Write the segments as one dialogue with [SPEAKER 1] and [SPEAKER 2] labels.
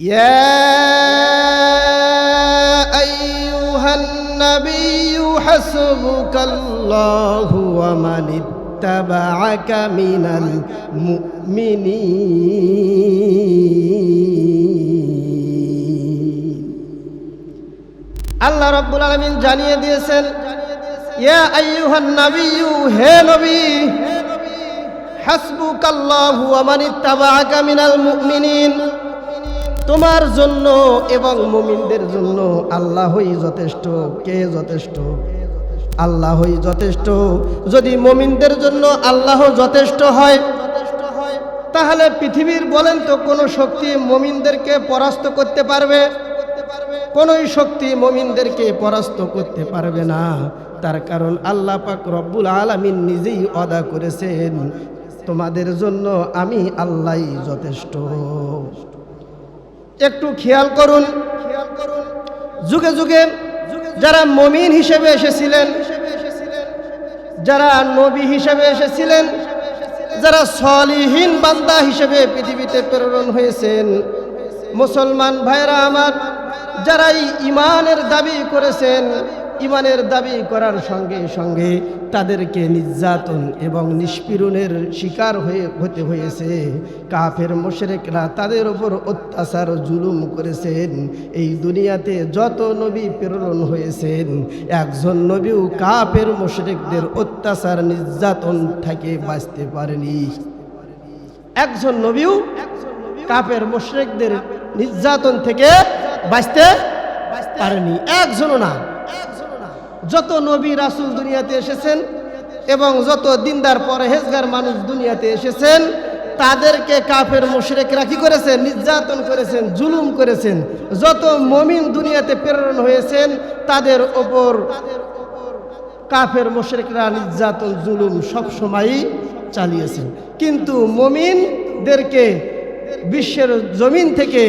[SPEAKER 1] يا أيها النبي حسبك الله ومن اتبعك من المؤمنين الله رب العالمين جانية ديسل يا أيها النبي هي نبي حسبك الله ومن اتبعك من المؤمنين তোমার জন্য এবং মুমিনদের জন্য আল্লাহই যথেষ্ট, কে যথেষ্ট? আল্লাহই যথেষ্ট। যদি মুমিনদের জন্য আল্লাহ যথেষ্ট হয়, তাহলে পৃথিবীর বলেন তো, কোনো শক্তি মুমিনদেরকে পরাস্ত করতে পারবে? কোনোই শক্তি মমিনদেরকে পরাস্ত করতে পারবে না। তার কারণ আল্লাহ পাক রব্বুল আলামিন নিজেই অদা করেছেন, তোমাদের জন্য আমি আল্লাহই যথেষ্ট। একটু খেয়াল করুন। খেয়াল করুন যুগে যুগে যারা মমিন হিসেবে এসেছিলেন, যারা নবী হিসেবে এসেছিলেন, যারা সলিহীন বান্দা হিসেবে পৃথিবীতে প্রেরণ হয়েছেন। মুসলমান ভাইরা আমার, যারাই ইমানের দাবি করেছেন ইমানের দাবি করার সঙ্গে সঙ্গে তাদেরকে নির্যাতন এবং নিষ্পীড়নের শিকার হয়ে হতে হয়েছে। কাফের মোশরেকরা তাদের ওপর অত্যাচার, জুলুম করেছেন। এই দুনিয়াতে যত নবী প্রেরণ হয়েছেন, একজন নবীও কাফের মোশরেকদের অত্যাচার, নির্যাতন থেকে বাঁচতে পারেনি। একজন নবীও কাফের মোশরেকদের নির্যাতন থেকে বাঁচতে পারেনি। একজনও না। যত নবী রাসুল দুনিয়াতে এসেছেন এবং যত দিনদার পরহেজগার মানুষ দুনিয়াতে এসেছেন, তাদেরকে কাফের মুশরেকরা কি করেছেন, নির্যাতন করেছেন, জুলুম করেছেন। যত মমিন দুনিয়াতে প্রেরণ হয়েছেন, তাদের ওপর কাফের মুশরেকরা নির্যাতন, জুলুম সব সময়ই চালিয়েছেন। কিন্তু মমিনদেরকে বিশ্বের জমিন থেকে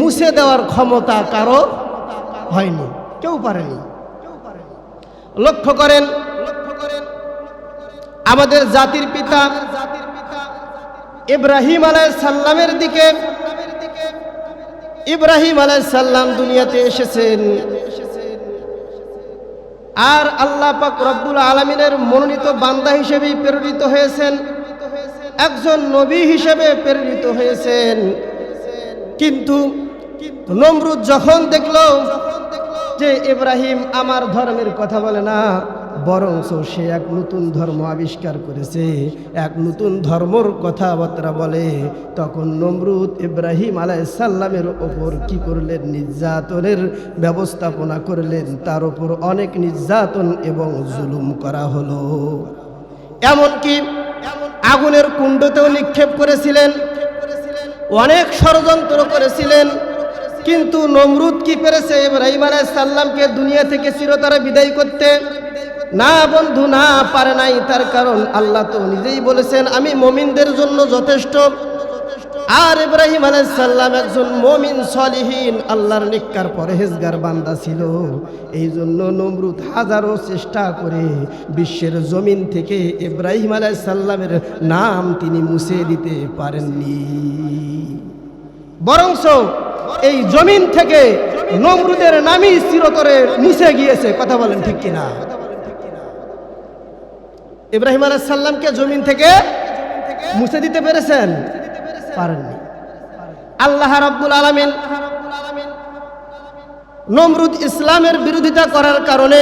[SPEAKER 1] মুছে দেওয়ার ক্ষমতা কারও হয়নি, কেউ পারেনি। লক্ষ্য করেন, আমাদের জাতির পিতা ইব্রাহিম আলাই সাল্লামের দিকে, ইব্রাহিম আলাই সাল্লাম দুনিয়াতে এসেছেন। আর আল্লাহ পাক রব্বুল আলমিনের মনোনীত বান্দা হিসেবেই প্রেরিত হয়েছেন, একজন নবী হিসেবে প্রেরিত হয়েছেন। কিন্তু নমরুদ যখন দেখল যে ইব্রাহিম আমার ধর্মের কথা বলে না বরঞ্চ সে এক নতুন ধর্ম আবিষ্কার করেছে। এক নতুন ধর্মর কথাবার্তা বলে। তখন নমরুদ ইব্রাহিম আলাইসাল্লামের ওপর কি করলেন? নির্যাতনের ব্যবস্থাপনা করলেন। তার ওপর অনেক নির্যাতন এবং জুলুম করা হলো। এমনকি আগুনের কুণ্ডতেও নিক্ষেপ করেছিলেন। অনেক ষড়যন্ত্র করেছিলেন। কিন্তু নমরুদ কি পেরেছে? ইব্রাহিম সাল্লামকে দুনিয়া থেকে চিরতরে বিদায় করতে? না বন্ধু, না, পারে নাই। তার কারণ আল্লাহ তো নিজেই বলেছেন, আমি মমিনদের জন্য যথেষ্ট। আর ইব্রাহিম সাল্লাম একজন মমিন সলিহীন, আল্লাহর নিকার পরহেজগার বান্দা ছিল। এই জন্য নমরুদ হাজারো চেষ্টা করে বিশ্বের জমিন থেকে ইব্রাহিম সাল্লামের নাম তিনি মুছে দিতে পারেননি। বরংস এই জমিন থেকে নমরুদের নামই চিরতরে মুছে গিয়েছে, কথা বলেন ঠিক কিনা? ইব্রাহিম সাল্লামকে জমিন থেকে মুছে দিতে পেরেছেন? পারেননি। আল্লাহ রাব্বুল আলামিন নমরুদ ইসলামের বিরোধিতা করার কারণে,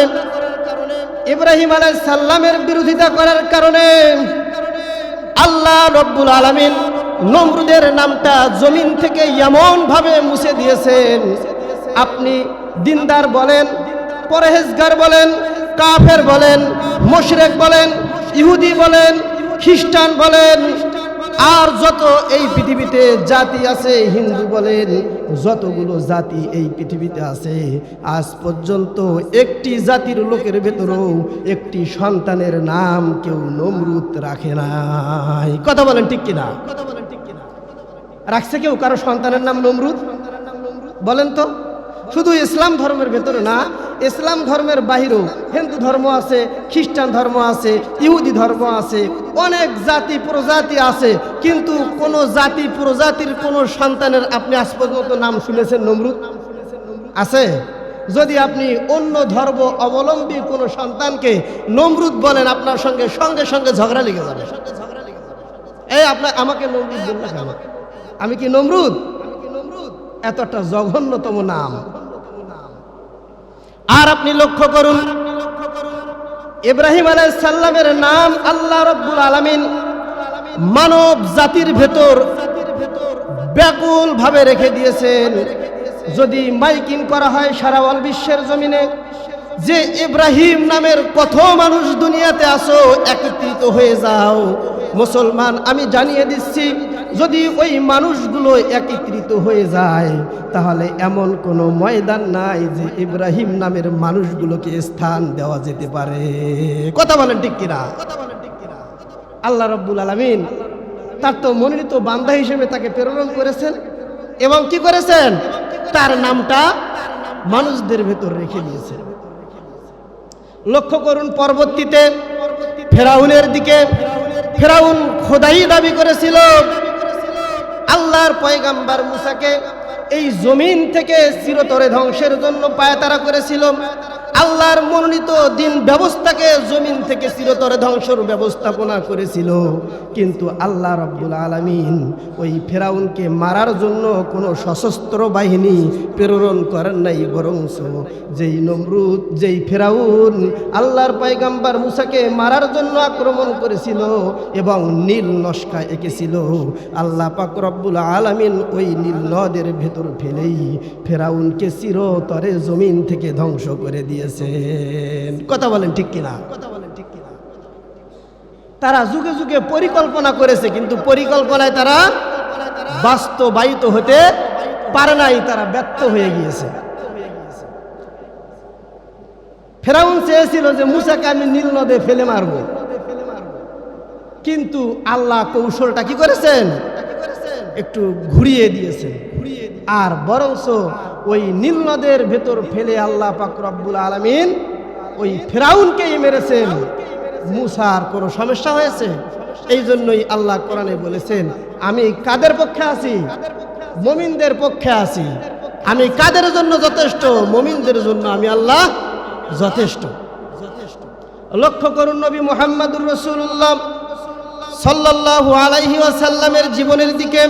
[SPEAKER 1] ইব্রাহিম সাল্লামের বিরোধিতা করার কারণে আল্লাহ রব্বুল আলামিন নমরুদের নামটা জমিন থেকে এমন ভাবে মুছে দিয়েছেন। আপনি দিনদার বলেন, পরহেজগার বলেন, কাফের বলেন, মোশরেক বলেন, ইহুদি বলেন, খ্রিস্টান বলেন, আর যত এই পৃথিবীতে জাতি আছে, হিন্দু বলেন, যতগুলো জাতি এই পৃথিবীতে আছে, আজ পর্যন্ত একটি জাতির লোকের ভেতরেও একটি সন্তানের নাম কেউ নমরুদ রাখে নাই। কথা বলেন ঠিক কিনা? কথা বলেন রাখছে কেউ? কারও সন্তানের নাম নমরুদ? বলেন তো। শুধু ইসলাম ধর্মের ভেতরে না, ইসলাম ধর্মের বাহিরেও হিন্দু ধর্ম আছে, খ্রিস্টান ধর্ম আছে, ইহুদি ধর্ম আছে, অনেক জাতি প্রজাতি আছে, কিন্তু কোন জাতি প্রজাতির কোন সন্তানের আপনি আজ পর্যন্ত নাম শুনেছেন নমরুদ? আছে? যদি আপনি অন্য ধর্ম অবলম্বী কোনো সন্তানকে নমরুদ বলেন, আপনার সঙ্গে সঙ্গে সঙ্গে ঝগড়া লেগে যাবে। এই আপনার, আমাকে নমরুদ বললেন আমি কি নমরুদ? এত একটা জঘন্যতম নাম। আর আপনি লক্ষ্য করুন, ইব্রাহিম আলাইহিস সাল্লামের নাম আল্লাহ রব্বুল আলামিন মানব জাতির ভেতর ব্যাকুল ভাবে রেখে দিয়েছেন। যদি মাইকিং করা হয় সারা ওয়াল বিশ্বের জমিনে, যে ইব্রাহিম নামের কত মানুষ দুনিয়াতে আসো, একত্রিত হয়ে যাও। মুসলমান, আমি জানিয়ে দিচ্ছি যদি ওই মানুষগুলো একীকৃত হয়ে যায়, তাহলে এমন কোনো ময়দান নাই যে ইব্রাহিম নামের মানুষগুলোকে স্থান দেওয়া যেতে পারে। কথা বলেন ঠিক কিনা? আল্লাহ রব্বুল আলমিন তার তো মনোনীত বান্দা হিসেবে তাকে প্রেরণ করেছেন এবং কি করেছেন? তার নামটা মানুষদের ভেতর রেখে দিয়েছেন। লক্ষ্য করুন পরবর্তীতে ফেরাউনের দিকে। ফেরাউন খোদাই দাবি করেছিল আল্লাহর পয়গাম্বার মুসাকে এই জমিন থেকে চিরতরে ধ্বংসের জন্য পায়তারা করেছিল। আল্লাহর মনোনীত দিন ব্যবস্থাকে জমিন থেকে চিরতরে ধ্বংসর ব্যবস্থাপনা করেছিল। কিন্তু আল্লাহ রব্বুল আলমিন ওই ফেরাউনকে মারার জন্য কোনো সশস্ত্র বাহিনী প্রেরণ করেন নাই বরংস যেই নমরুদ, যেই ফেরাউন আল্লাহর পাইগাম্বার মুসাকে মারার জন্য আক্রমণ করেছিল এবং নীল নস্কা এঁকেছিল। আল্লাহ পাক রব্বুল আলমিন ওই নীল নদের ভেতর ফেলেই ফেরাউনকে চিরতরে জমিন থেকে ধ্বংস করে দিয়েছেন। কথা বলেন ঠিক কিনা? কথা বলেন ঠিক কিনা তারা যুগে যুগে পরিকল্পনা করেছে, কিন্তু পরিকল্পনায় তারা বাস্তবায়িত হতে পারে নাই, তারা ব্যর্থ হয়ে গিয়েছে। ফেরাউন চেয়েছিল যে, মুসাকে আমি নীল নদে ফেলে মারব। কিন্তু আল্লাহ কৌশলটা কি করেছেন? একটু ঘুরিয়ে দিয়েছেন আর বরংস ওই নীল নদের ভেতর ফেলে আল্লাহ পাক আলমিন ওই ফেরাউনকেই মেরেছেন। মুসার কোনো সমস্যা হয়েছে? এই জন্যই আল্লাহ কোরআনে বলেছেন, আমি কাদের পক্ষে আছি? মমিনদের পক্ষে আছি। আমি কাদের জন্য যথেষ্ট? মমিনদের জন্য আমি আল্লাহ যথেষ্ট। যথেষ্ট লক্ষ্য করুন নবী মোহাম্মদুর রসুল্লাহ সাল্লাল্লাহু আলাইহি ওয়াসাল্লামের জীবনের দিকে।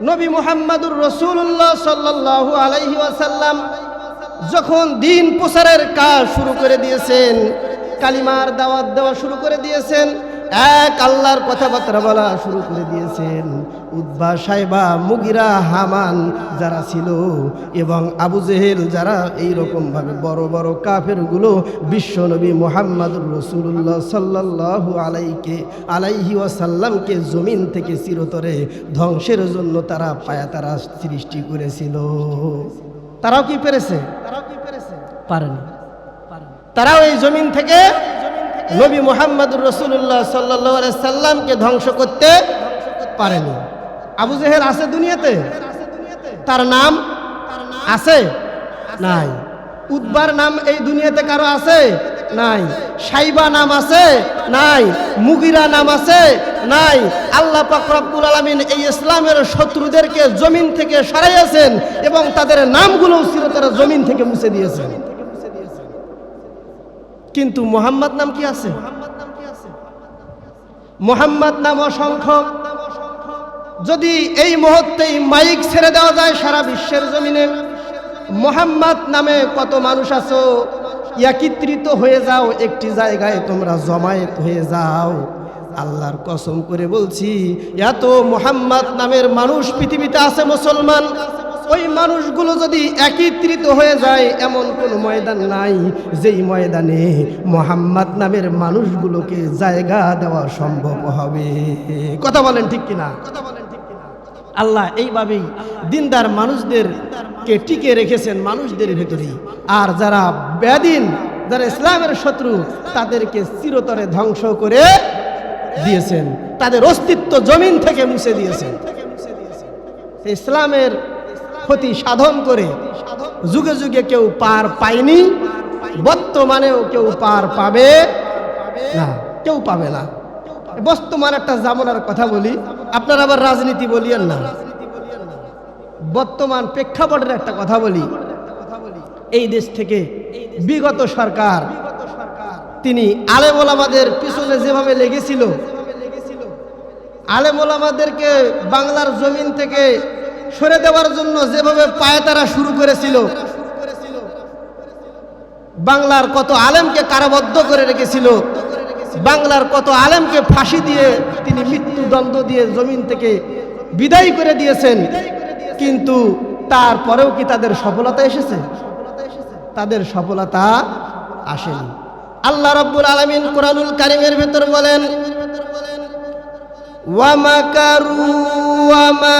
[SPEAKER 1] নবী মুহাম্মাদুর রসুল্লাহ সাল্লাহ আলাইহি ওয়াসাল্লাম যখন দিন প্রচারের কাজ শুরু করে দিয়েছেন, কালিমার দাওয়াত দেওয়া শুরু করে দিয়েছেন এক আল্লাহর কথাবার্তা বলা শুরু করে দিয়েছেন। উদ্বা সাহেবা মুগিরা, হামান যারা ছিল এবং আবু জেহেল যারা এই ভাবে বড় বড় কাফেরগুলো বিশ্বনবী মোহাম্মদুর রসুল্লাহ সাল্লাল্লাহু আলাইকে আলাইহি ওয়াসাল্লামকে জমিন থেকে চিরতরে ধ্বংসের জন্য তারা পায়া তারা সৃষ্টি করেছিল। তারাও কি পেরেছে? তারাও কি পেরেছে? পারেনি। তারাও এই জমিন থেকে নবী মোহাম্মদুর রসুল্লাহ সাল্লাহ সাল্লামকে ধ্বংস করতে পারেনি। আবু জেহেল আছে দুনিয়াতে? তার নাম আছে? নাই। উদ্বার নাম এই দুনিয়াতে কারও আছে? নাই। সাইবা নাম আছে? নাই। মুগিরা নাম আছে? নাই। আল্লাহ পাক রব্বুল আলামিন এই ইসলামের শত্রুদেরকে জমিন থেকে সরাইয়াছেন এবং তাদের নামগুলো চিরতরে জমিন থেকে মুছে দিয়েছেন। কিন্তু মোহাম্মদ নাম কি আছে? মোহাম্মদ নাম অসংখ্য। যদি এই মুহূর্তেই মাইক ছেড়ে দেওয়া যায় সারা বিশ্বের জমিনে, মোহাম্মদ নামে কত মানুষ আছো? একত্রিত হয়ে যাও, একটি জায়গায় তোমরা জমায়েত হয়ে যাও। আল্লাহর কসম করে বলছি, এত মোহাম্মদ নামের মানুষ পৃথিবীতে আছে মুসলমান? ওই মানুষগুলো যদি একত্রিত হয়ে যায়, এমন কোন ময়দান নাই যেই ময়দানে মোহাম্মদ নামের মানুষগুলোকে জায়গা দেওয়া সম্ভব হবে। কথা বলেন ঠিক কিনা? কথা বলেন ঠিক আল্লাহ এইভাবেই দিনদার মানুষদেরকে টিকে রেখেছেন মানুষদের ভেতরেই। আর যারা ব্যাদিন যারা ইসলামের শত্রু, তাদেরকে চিরতরে ধ্বংস করে দিয়েছেন। তাদের অস্তিত্ব জমিন থেকে মুছে দিয়েছেন। ইসলামের ক্ষতি সাধন করে। যুগে যুগে কেউ পার পায়নি। বর্তমানেও কেউ পার পাবে না, কেউ পাবে না। বর্তমান একটা জামানার কথা বলি, আপনার আবার রাজনীতি বলিয়েন না। বর্তমান প্রেক্ষাপটের একটা কথা বলি, এই দেশ থেকে বিগত সরকার, তিনি আলেমোলামাদের পিছনে যেভাবে লেগেছিল আলেমোলামাদেরকে বাংলার জমিন থেকে সরে দেওয়ার জন্য যেভাবে পায়তারা শুরু করেছিল, বাংলার কত আলেমকে কারাবদ্ধ করে রেখেছিল, বাংলার কত আলেমকে ফাঁসি দিয়ে তিনি মৃত্যুদণ্ড দিয়ে জমিন থেকে বিদায় করে দিয়েছেন। কিন্তু তারপরেও কি তাদের সফলতা এসেছে? তাদের সফলতা আসেনি। আল্লাহ রব্বুল আলমিন কোরআনুল কারিমের ভেতর বলেন ওয়ামাকারু ওয়ামাকারাল্লাহ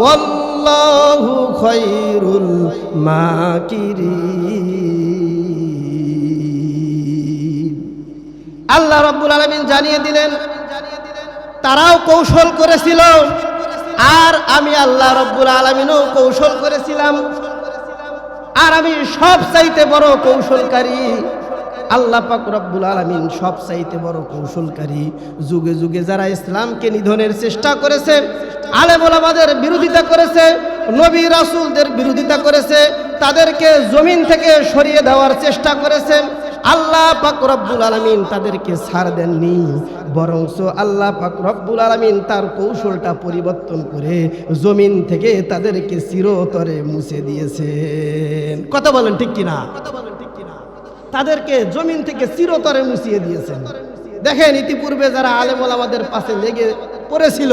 [SPEAKER 1] ওয়াল্লাহু খায়রুল মাকিরিন আল্লাহ রব্বুল আলমিন জানিয়ে দিলেন, তারাও কৌশল করেছিল, আর আমি আল্লাহ রব্বুল আলমিনও কৌশল করেছিলাম, আর আমি সব চাইতে বড় কৌশলকারী আল্লাহ পাক রব্বুল আলমিন সব চাইতে বড় কৌশলকারী। যুগে যুগে যারা ইসলামকে নিধনের চেষ্টা করেছে আলেমুল আমাদের বিরোধিতা করেছে, নবী রাসুলদের বিরোধিতা করেছে, তাদেরকে জমিন থেকে সরিয়ে দেওয়ার চেষ্টা করেছে, আল্লাহ পাক রব্বুল আলমিন তাদেরকে ছাড় দেননি। বরংস আল্লাহ পাক রব্বুল আলমিন তার কৌশলটা পরিবর্তন করে জমিন থেকে তাদেরকে চিরতরে মুছে দিয়েছেন। কথা বলেন ঠিক কিনা? তাদেরকে জমিন থেকে চিরতরে মুছিয়ে দিয়েছেন। দেখেন ইতিপূর্বে যারা আলেমল আমাদের পাশে লেগে পড়েছিল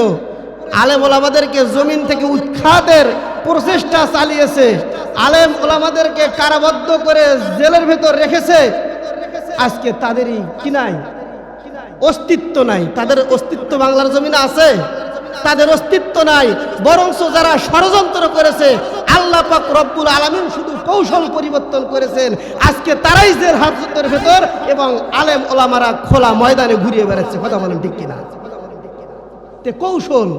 [SPEAKER 1] আলেম ওলামাদেরকে জমিন থেকে উৎখাতের প্রচেষ্টা চালিয়েছে। আলেম ওলামাদেরকে কারাবদ্ধ করে জেলের ভেতর রেখেছে। আজকে তাদেরই কি নাই? অস্তিত্ব নাই। তাদের অস্তিত্ব বাংলার জমিনে আছে। তাদের অস্তিত্ব নাই বরংস যারা ষড়যন্ত্র করেছে, আল্লাহ পাক রব্বুল আলমিন শুধু কৌশল পরিবর্তন করেছেন। আজকে তারাই জেল হাজতের ভেতর এবং আলেম ওলামারা খোলা ময়দানে ঘুরিয়ে বেড়াচ্ছে, কথা বলেন ঠিক কিনা? তে কৌশল,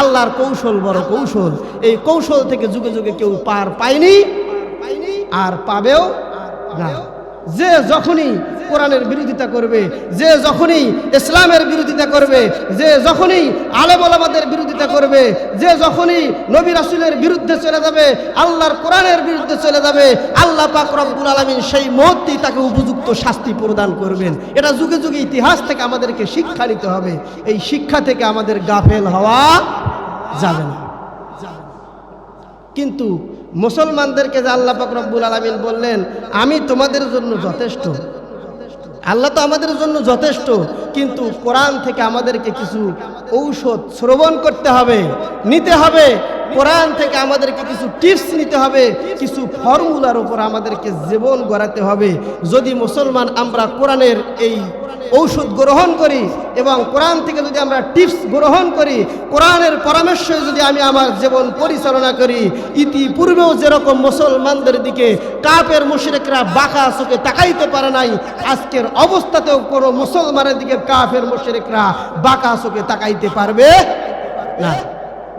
[SPEAKER 1] আল্লাহর কৌশল বড় কৌশল। এই কৌশল থেকে যুগে যুগে কেউ পার পায়নি, আর পাবেও না। যে যখনই কোরআনের বিরোধিতা করবে, যে যখনই ইসলামের বিরোধিতা করবে, যে যখনই আলেম আলামাদের বিরোধিতা করবে, যে যখনই নবী রাসুলের বিরুদ্ধে চলে যাবে, আল্লাহর কোরআনের বিরুদ্ধে চলে যাবে, আল্লাহ পাক রব্বুল আলমিন সেই মুহূর্তেই তাকে উপযুক্ত শাস্তি প্রদান করবেন। এটা যুগে যুগে ইতিহাস থেকে আমাদেরকে শিক্ষা নিতে হবে। এই শিক্ষা থেকে আমাদের গাফেল হওয়া যাবে না। কিন্তু মুসলমানদেরকে যে আল্লাহ রব্বুল আলমিন বললেন, আমি তোমাদের জন্য যথেষ্ট। আল্লাহ তো আমাদের জন্য যথেষ্ট, কিন্তু কোরআন থেকে আমাদেরকে কিছু ঔষধ শ্রবণ করতে হবে, নিতে হবে। কোরআন থেকে আমাদেরকে কিছু টিপস নিতে হবে, কিছু ফর্মুলার উপর আমাদেরকে জীবন গড়াতে হবে। যদি মুসলমান, আমরা কোরআনের এই ঔষধ গ্রহণ করি এবং কোরআন থেকে যদি আমরা টিপস গ্রহণ করি, কোরআনের পরামর্শে যদি আমি আমার জীবন পরিচালনা করি, ইতিপূর্বেও যেরকম মুসলমানদের দিকে কাপের মুশরিকরা বাঁকা চোখে তাকাইতে পারে নাই, আজকের অবস্থাতেও কোনো মুসলমানের দিকে কাফের মুশরিকরা বাঁকা চোখে তাকাইতে পারবে না।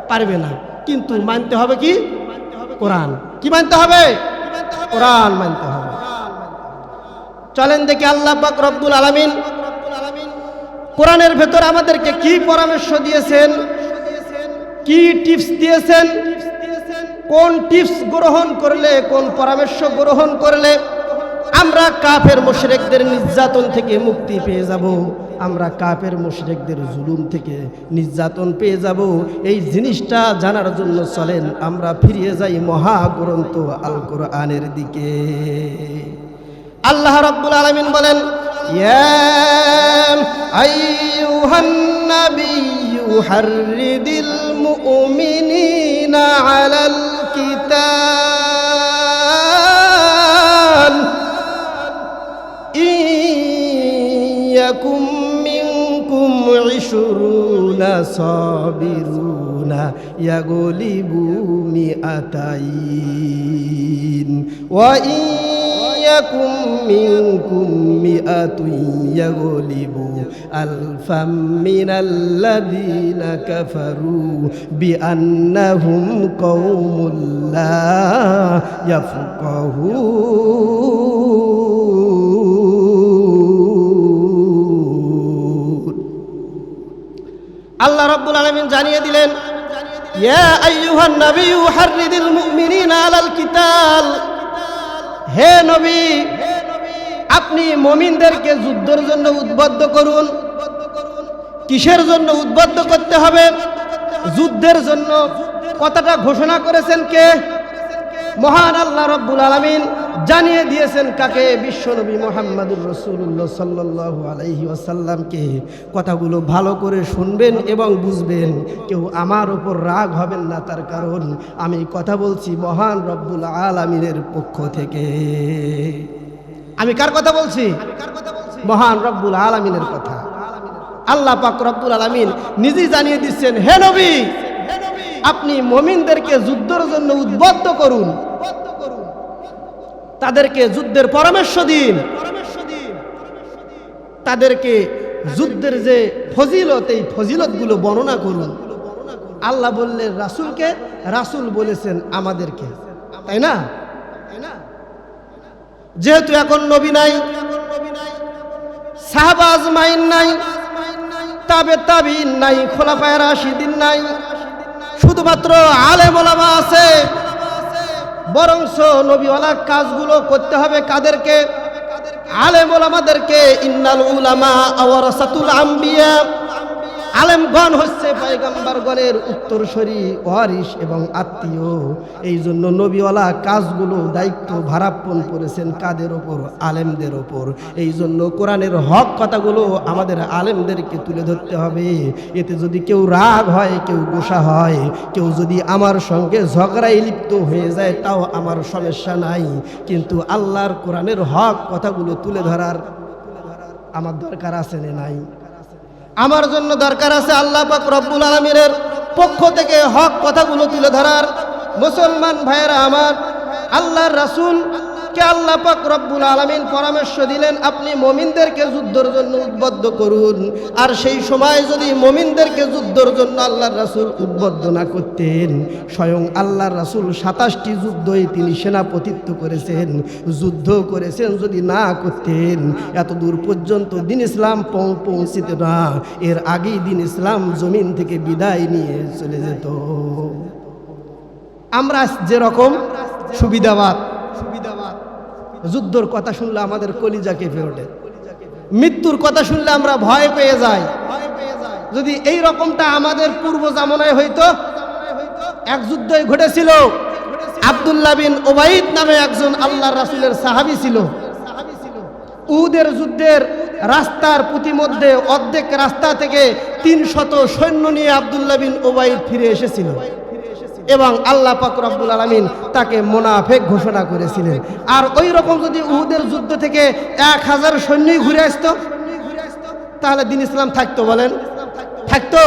[SPEAKER 1] পারবে না। কিন্তু মানতে হবে কি? কোরআন। কি মানতে হবে? কোরআন মানতে হবে। চলেন দেখি আল্লাহ পাক রব্বুল আলামিন কোরআনের ভেতর আমাদেরকে কি পরামর্শ দিয়েছেন? কি টিপস দিয়েছেন? কোন টিপস গ্রহণ করলে, কোন পরামর্শ গ্রহণ করলে আমরা কাফের মুশরিকদের নির্যাতন থেকে মুক্তি পেয়ে যাব? আমরা কাফের মুশরেকদের জুলুম থেকে নির্যাতন পেয়ে যাব? এই জিনিসটা জানার জন্য চলেন, আমরা ফিরিয়ে যাই মহাগ্রন্থ আল কোরআনের দিকে। আল্লাহ রাব্বুল আলামিন বলেন ইয়া আইয়ুহান নাবিয়্যু হাররিদিল মুমিনিনা আলাল কিতাল ইয়াকুম মিনকুম ইশরুনা সাবিরুনা ইয়াগলিবু মিআতাইন ওয়া ইন ইয়াকুম মিনকুম মিআতুন ইয়াগলিবু আলফাম মিনাল্লাযীনা কাফারু বিআন্নাহুম কওমুল লা ইয়াফকাহুন আল্লাহ রাব্বুল আলামিন জানিয়ে দিলেন, ইয়া আইয়ুহান নাবিয়্যু হাররিদিল মুমিনিনা আলাল কিতাল। হে নবী, আপনি মমিনদেরকে যুদ্ধের জন্য উদ্বুদ্ধ করুন। কিসের জন্য উদ্বুদ্ধ করতে হবে? যুদ্ধের জন্য কথাটা ঘোষণা করেছেন কে? মহান আল্লাহ রব্বুল আলমিন। জানিয়ে দিয়েছেন কাকে? বিশ্বনবী মোহাম্মদুর রসুল্লাহ সাল্লাহ আলাইহি ওয়াসাল্লামকে। কথাগুলো ভালো করে শুনবেন এবং বুঝবেন, কেউ আমার ওপর রাগ হবেন না তার কারণ আমি কথা বলছি মহান রব্বুল আলমিনের পক্ষ থেকে। আমি কার কথা বলছি? মহান রব্বুল আলমিনের কথা। আল্লাহ পাক রব্বুল আলমিন নিজেই জানিয়ে দিচ্ছেন, হে নবী, আপনি মমিনদেরকে যুদ্ধর জন্য উদ্বুদ্ধ করুন। তাদেরকে যুদ্ধের পরামর্শ দিন। তাদেরকে যুদ্ধের যে ফজিলত, এই ফজিলতগুলো বর্ণনা করুন। আল্লাহ বললেন, রাসুলকে রাসুল বলেছেন আমাদেরকে। তাই না? যেহেতু এখন নবী নাই সাহাবাজ মাইন নাই, তাবে তাবিন নাই, খোলাফায় রাশিদিন নাই, শুধুমাত্র আলেম ওলামা আছে। বরংস নবীওয়ালা কাজগুলো করতে হবে কাদেরকে? আলেম ওলামাদেরকে? ইন্নাল উলামা আওয়ারাসাতুল আম্বিয়া। আলেমগণ হচ্ছে পয়গম্বরগণের উত্তরসরি ওয়ারিস এবং আত্মীয়। এই জন্য নবীওয়ালা কাজগুলো দায়িত্ব ভারাপন করেছেন কাদের ওপর? আলেমদের ওপর। এই জন্য কোরআনের হক কথাগুলো আমাদের আলেমদেরকে তুলে ধরতে হবে। এতে যদি কেউ রাগ হয়, কেউ গোসা হয়, কেউ যদি আমার সঙ্গে ঝগড়ায় লিপ্ত হয়ে যায়, তাও আমার সমস্যা নাই। কিন্তু আল্লাহর কোরআনের হক কথাগুলো তুলে ধরার আমার দরকার আছে নাই? আমার জন্য দরকার আছে আল্লাহ পাক রব্বুল আলমিনের পক্ষ থেকে হক কথাগুলো তুলে ধরার। মুসলমান ভাইয়েরা আমার, আল্লাহর রাসূল কে আল্লাহ পাক রব্বুল আলমিন পরামর্শ দিলেন, আপনি মমিনদেরকে যুদ্ধর জন্য উদ্বুদ্ধ করুন। আর সেই সময় যদি মমিনদেরকে যুদ্ধর জন্য আল্লাহর রাসুল উদ্বুদ্ধ না করতেন, স্বয়ং আল্লাহর রাসুল সাতাশটি যুদ্ধই তিনি সেনাপতিত্ব করেছেন, যুদ্ধ করেছেন যদি না করতেন এত দূর পর্যন্ত দিন ইসলাম পৌঁছিত না। এর আগেই দিন ইসলাম জমিন থেকে বিদায় নিয়ে চলে যেত। আমরা যেরকম সুবিধাবাদ সুবিধাবাদ যুদ্ধর কথা শুনলে আমাদের কলিজা কেঁপে ওঠে। মৃত্যুর কথা শুনলে আমরা ভয় পেয়ে যাই। যদি এই রকমটা আমাদের পূর্ব জামনায় হইতো, এক যুদ্ধই ঘটেছিল। আব্দুল্লাহ বিন ওবাইদ নামে একজন আল্লাহ রাসূলের সাহাবী ছিল। উহুদের যুদ্ধের রাস্তার প্রতিমধ্যে অর্ধেক রাস্তা থেকে তিন শত সৈন্য নিয়ে আব্দুল্লাহ বিন ওবাইদ ফিরে এসেছিল। এবং আল্লাহ রব্বুল আলমিন তাকে মোনাফেক ঘোষণা করেছিলেন। আর ওই রকম যদি উহুদের যুদ্ধ থেকে এক হাজার সৈন্যই ঘুরে আসতো, তাহলে দিন ইসলাম থাকতো বলেন? থাকতো?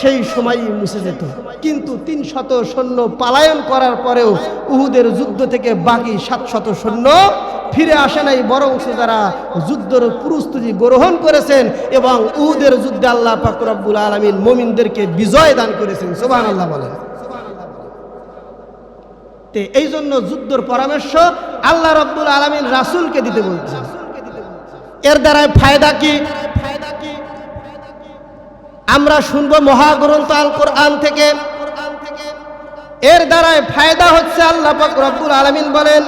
[SPEAKER 1] সেই সময়ই মুছে যেত। কিন্তু তিন শত সৈন্য পালায়ন করার পরেও উহুদের যুদ্ধ থেকে বাকি সাত শত সৈন্য ফিরে আসে নাই, বরং যারা যুদ্ধের প্রস্তুতি গ্রহণ করেছেন এবং উহুদের যুদ্ধে আল্লাহ পাক রব্বুল আলমিন মোমিনদেরকে বিজয় দান করেছেন। সোবান আল্লাহ বলেন। তে এই জন্য যুদ্ধর পরামর্শ আল্লাহ রব্বুল আলমিন রাসুলকে দিতে বলছেন। এর দ্বারা ফায়দা কি? আমরা শুনব মহাগ্রন্থ আল কোরআন থেকে। এর দ্বারায় ফায়দা হচ্ছে আল্লাহ পাক রব্বুল আলমিন বলেন,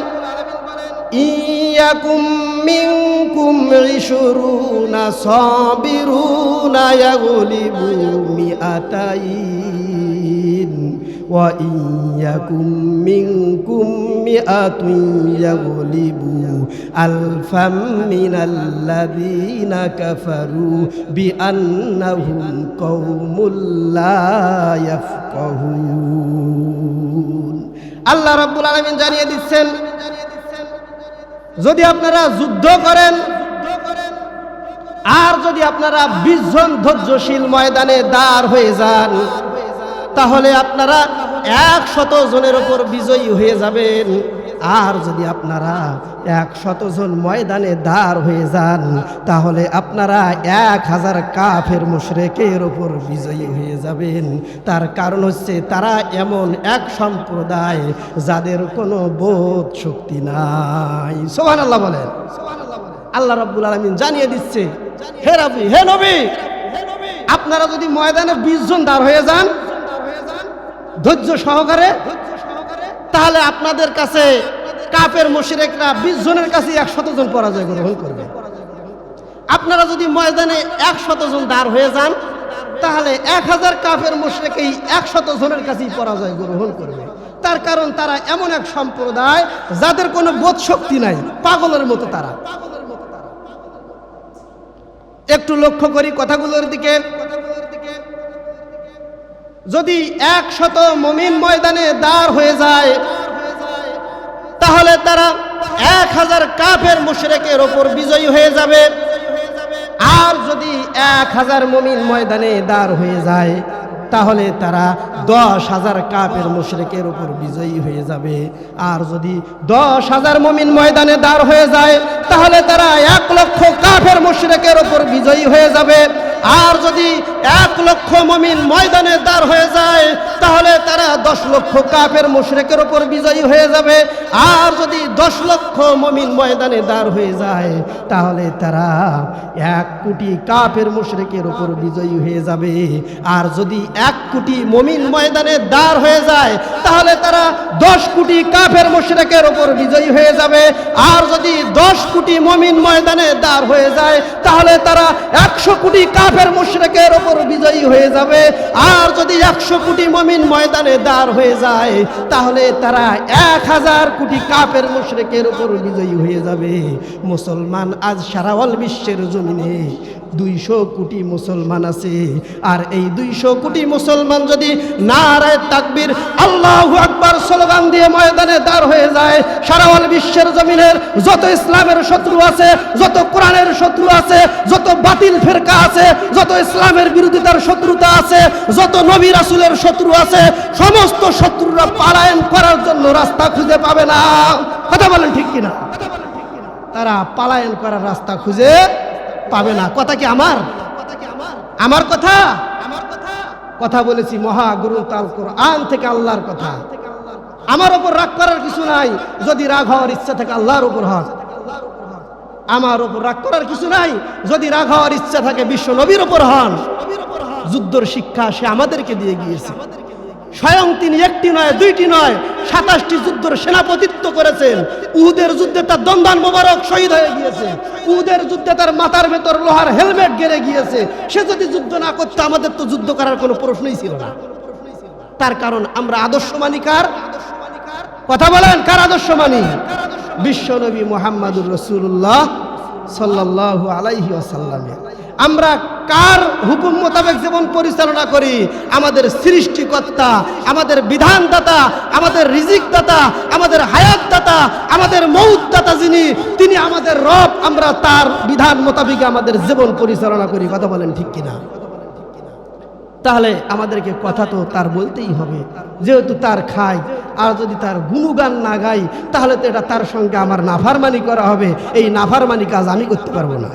[SPEAKER 1] ইয়াকুম মিনকুম ইশরুনা সাবিরুনা ইয়াগলিবু মিআতাইন। ওয়া ইয়াকুম মিনকুম মিআতুন ইয়াগলিবু আলফাম মিনাল্লাযীনা কাফারু বিআন্নাহুম কওমুল লা ইয়াফকাহুন আল্লাহ রাব্বুল আলামিন জানিয়ে দিচ্ছেন, যদি আপনারা যুদ্ধ করেন, আর যদি আপনারা বিশ জন ধৈর্যশীল ময়দানে দাঁড় হয়ে যান তাহলে আপনারা একশত জনের ওপর বিজয়ী হয়ে যাবেন। আর যদি আপনারা এক শতজন ময়দানে দাঁড় হয়ে যান, তাহলে আপনারা এক হাজার কাফের মুশরেকের ওপর বিজয়ী হয়ে যাবেন। তার কারণ হচ্ছে তারা এমন এক সম্প্রদায় যাদের কোনো বোধ শক্তি নাই। সোহান আল্লাহ বলেন। আল্লাহ রাব্বুল আলমিন জানিয়ে দিচ্ছে, হে রবি, হে নবী, আপনারা যদি ময়দানে বিশ জন দাঁড় হয়ে যান ধৈর্য সহকারে, তাহলে আপনাদের কাছে কাপের মুশরিকরা বিশ জনের কাছে একশত জন পরাজয় গ্রহণ করবে। আপনারা যদি ময়দানে একশত জন দাঁড় হয়ে যান, তাহলে এক হাজার কাফের মুশরিকেই একশত জনের কাছেই পরাজয় গ্রহণ করবে। তার কারণ তারা এমন এক সম্প্রদায় যাদের কোনো বোধ শক্তি নাই, পাগলের মতো তারা। একটু লক্ষ্য করি কথাগুলোর দিকে। যদি একশত মমিন ময়দানে দাঁড় হয়ে যায়, তাহলে তারা এক হাজার কাফের মুশরেকের ওপর বিজয়ী হয়ে যাবে। আর যদি এক হাজার মমিন ময়দানে দাঁড় হয়ে যায়, তাহলে তারা দশ হাজার কাপের মুশরেকের উপর বিজয়ী হয়ে যাবে। আর যদি দশ হাজার মমিন ময়দানে দাঁড় হয়ে যায়, তাহলে তারা এক লক্ষ কাফের মুশরেকের উপর বিজয়ী হয়ে যাবে। আর যদি এক লক্ষ মমিন ময়দানে দাঁড় হয়ে যায়, তাহলে তারা দশ লক্ষ কাপের মুশরেকের ওপর বিজয়ী হয়ে যাবে। আর যদি দশ লক্ষ মমিন ময়দানে দাঁড় হয়ে যায়, তাহলে তারা এক কোটি কাপের মুশরেকের ওপর বিজয়ী হয়ে যাবে। আর যদি এক কোটি মমিন ময়দানে দাঁড় হয়ে যায়, তাহলে তারা দশ কোটি কাফের মুশরেকের ওপর বিজয়ী হয়ে যাবে। আর যদি দশ কোটি মমিন ময়দানে দাঁড় হয়ে যায়, তাহলে তারা একশো কোটি কাফের মুশরেকের ওপর বিজয়ী হয়ে যাবে। আর যদি একশো কোটি মমিন ময়দানে দাঁড় হয়ে যায়, তাহলে তারা এক হাজার কোটি কাফের মুশরেকের ওপর বিজয়ী হয়ে যাবে। মুসলমান আজ সারাওয়াল বিশ্বের জমিনে দুইশো কোটি মুসলমান আছে। আর এই দুইশো কোটি মুসলমান যদি নারায় তাকবীর, আল্লাহ আকবার স্লোগান দিয়ে ময়দানে দাঁড় হয়ে যায় সারা অল বিশ্বের জমিনের যত ইসলামের শত্রু আছে, যত কোরআনের শত্রু আছে, যত বাতিল ফেরকা আছে, যত ইসলামের বিরোধিতার শত্রুতা আছে, যত নবী রাসুলের শত্রু আছে, সমস্ত শত্রুরা পালায়ন করার জন্য রাস্তা খুঁজে পাবে না। কথা বলেন ঠিক কিনা? তারা পালায়ন করার রাস্তা খুঁজে পাবে না। কথা কি আমার? আমার কথা? কথা বলেছি মহাগুরু তাল কোরআন থেকে আল্লাহর কথা। আমার ওপর রাগ করার কিছু নাই। যদি রাগ হওয়ার ইচ্ছা থাকে আল্লাহর উপর হক আমার ওপর রাগ করার কিছু নাই। যদি রাগ হওয়ার ইচ্ছা থাকে বিশ্ব নবীর ওপর হন। যুদ্ধর শিক্ষা সে আমাদেরকে দিয়ে গিয়েছে। স্বয়ং তিনি একটি নয়, দুইটি নয়, সাতাশটি যুদ্ধের সেনাপতিত্ব করেছেন। উহুদের যুদ্ধে তার দন্দান মোবারক শহীদ হয়ে গিয়েছে। উহুদের যুদ্ধে তার মাথার ভেতর লোহার হেলমেট গেড়ে গিয়েছে। সে যদি যুদ্ধ না করতো, আমাদের তো যুদ্ধ করার কোনো প্রশ্নই ছিল না। তার কারণ আমরা আদর্শ মানি কার? কথা বলেন, কার আদর্শ মানি? বিশ্বনবী মোহাম্মদুর রসুল্লাহ সাল্লাহ আলাইহি আসাল্লামে আমরা কার হুকুম মোতাবেক জীবন পরিচালনা করি? আমাদের সৃষ্টিকর্তা, আমাদের বিধানদাতা, আমাদের রিজিকদাতা, আমাদের হায়াতদাতা, আমাদের মৌতদাতা যিনি, তিনি আমাদের রব, আমরা তার বিধান মোতাবেক আমাদের জীবন পরিচালনা করি। কথা বলেন ঠিক কিনা? তাহলে আমাদেরকে কথা তো তার বলতেই হবে। যেহেতু তার খাই আর যদি তার গুণগান না গাই তাহলে তো এটা তার সঙ্গে আমার নাফারমানি করা হবে। এই নাফারমানি কাজ আমি করতে পারব না।